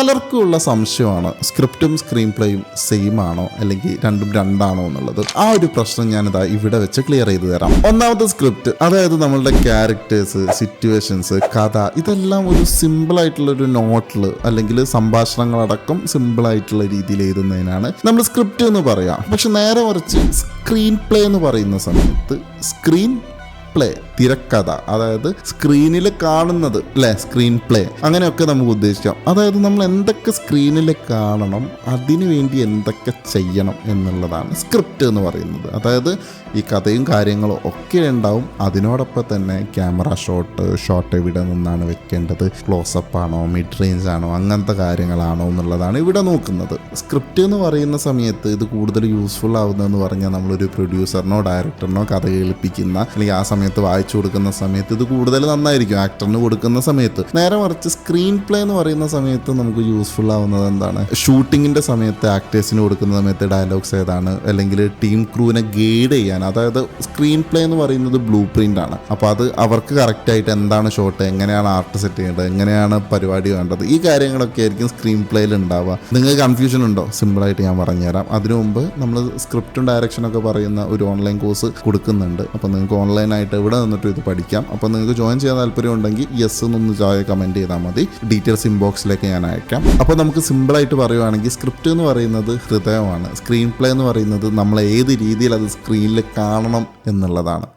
പലർക്കും ഉള്ള സംശയമാണ്. സ്ക്രിപ്റ്റും സ്ക്രീൻ പ്ലേയും സെയിം ആണോ അല്ലെങ്കിൽ രണ്ടും രണ്ടാണോ എന്നുള്ളത്. ആ ഒരു പ്രശ്നം ഞാനിതാ ഇവിടെ വെച്ച് ക്ലിയർ ചെയ്ത് തരാം. ഒന്നാമത്തെ സ്ക്രിപ്റ്റ് അതായത് നമ്മളുടെ ക്യാരക്ടേഴ്സ് സിറ്റുവേഷൻസ് കഥ ഇതെല്ലാം ഒരു സിമ്പിൾ ആയിട്ടുള്ള ഒരു നോട്ടിൽ അല്ലെങ്കിൽ സംഭാഷണങ്ങളടക്കം സിമ്പിൾ ആയിട്ടുള്ള രീതിയിൽ എഴുതുന്നതിനാണ് നമ്മൾ സ്ക്രിപ്റ്റ് എന്ന് പറയാം. പക്ഷെ നേരെ മറിച്ച് സ്ക്രീൻ പ്ലേ എന്ന് പറയുന്ന സമയത്ത് സ്ക്രീൻ പ്ലേ തിരക്കഥ അതായത് സ്ക്രീനിൽ കാണുന്നത് അല്ലേ? സ്ക്രീൻ പ്ലേ അങ്ങനെയൊക്കെ നമുക്ക് ഉദ്ദേശിക്കാം. അതായത് നമ്മൾ എന്തൊക്കെ സ്ക്രീനിൽ കാണണം അതിനു വേണ്ടി എന്തൊക്കെ ചെയ്യണം എന്നുള്ളതാണ് സ്ക്രിപ്റ്റ് എന്ന് പറയുന്നത്. അതായത് ഈ കഥയും കാര്യങ്ങളും ഒക്കെ ഉണ്ടാവും. അതിനോടൊപ്പം തന്നെ ക്യാമറ ഷോട്ട് ഷോട്ട് എവിടെ നിന്നാണ് വെക്കേണ്ടത്? ക്ലോസപ്പ് ആണോ മിഡ് റേഞ്ച് ആണോ അങ്ങനത്തെ കാര്യങ്ങളാണോ എന്നുള്ളതാണ് ഇവിടെ നോക്കുന്നത്. സ്ക്രിപ്റ്റ് എന്ന് പറയുന്ന സമയത്ത് ഇത് കൂടുതൽ യൂസ്ഫുൾ ആവുന്നതെന്ന് പറഞ്ഞാൽ നമ്മളൊരു പ്രൊഡ്യൂസറിനോ ഡയറക്ടറിനോ കഥ കേൾപ്പിക്കുന്ന അല്ലെങ്കിൽ ആ സമയത്ത് വായിച്ചു കൊടുക്കുന്ന സമയത്ത് ഇത് കൂടുതൽ നന്നായിരിക്കും ആക്ടറിന് കൊടുക്കുന്ന സമയത്ത്. നേരെ മറിച്ച് സ്ക്രീൻ പ്ലേ എന്ന് പറയുന്ന സമയത്ത് നമുക്ക് യൂസ്ഫുൾ ആവുന്നത് എന്താണ്? ഷൂട്ടിങ്ങിന്റെ സമയത്ത് ആക്ടേഴ്സിന് കൊടുക്കുന്ന സമയത്ത് ഡയലോഗ്സ് ഏതാണ്? അല്ലെങ്കിൽ ടീം ക്രൂവിനെ ഗൈഡ് ചെയ്യാൻ. അതായത് സ്ക്രീൻ പ്ലേ എന്ന് പറയുന്നത് ബ്ലൂ പ്രിന്റ് ആണ്. അപ്പോൾ അത് അവർക്ക് കറക്റ്റ് ആയിട്ട് എന്താണ് ഷോട്ട് എങ്ങനെയാണ് ആർട്ട് സെറ്റ് ചെയ്യേണ്ടത് എങ്ങനെയാണ് പരിപാടി വേണ്ടത് ഈ കാര്യങ്ങളൊക്കെ ആയിരിക്കും സ്ക്രീൻ പ്ലേയിൽ ഉണ്ടാവുക. നിങ്ങൾക്ക് കൺഫ്യൂഷൻ ഉണ്ടോ? സിമ്പിളായിട്ട് ഞാൻ പറഞ്ഞുതരാം. അതിനു മുമ്പ് നമ്മൾ സ്ക്രിപ്റ്റും ഡയറക്ഷനൊക്കെ പറയുന്ന ഒരു ഓൺലൈൻ കോഴ്സ് കൊടുക്കുന്നുണ്ട്. അപ്പോൾ നിങ്ങൾക്ക് ഓൺലൈനായിട്ട് എവിടെ നിന്നിട്ടും ഇത് പഠിക്കാം. അപ്പോൾ നിങ്ങൾക്ക് ജോയിൻ ചെയ്യാൻ താല്പര്യം ഉണ്ടെങ്കിൽ യെസ് എന്നൊന്ന് താഴെ കമന്റ് ചെയ്താൽ മതി. ഡീറ്റെയിൽസ് ഇൻബോക്സിലേക്ക് ഞാൻ അയക്കാം. അപ്പോൾ നമുക്ക് സിമ്പിളായിട്ട് പറയുവാണെങ്കിൽ സ്ക്രിപ്റ്റ് എന്ന് പറയുന്നത് ഹൃദയമാണ്. സ്ക്രീൻ പ്ലേ എന്ന് പറയുന്നത് നമ്മൾ ഏത് രീതിയിൽ അത് സ്ക്രീനിൽ കാണണം എന്നുള്ളതാണ്.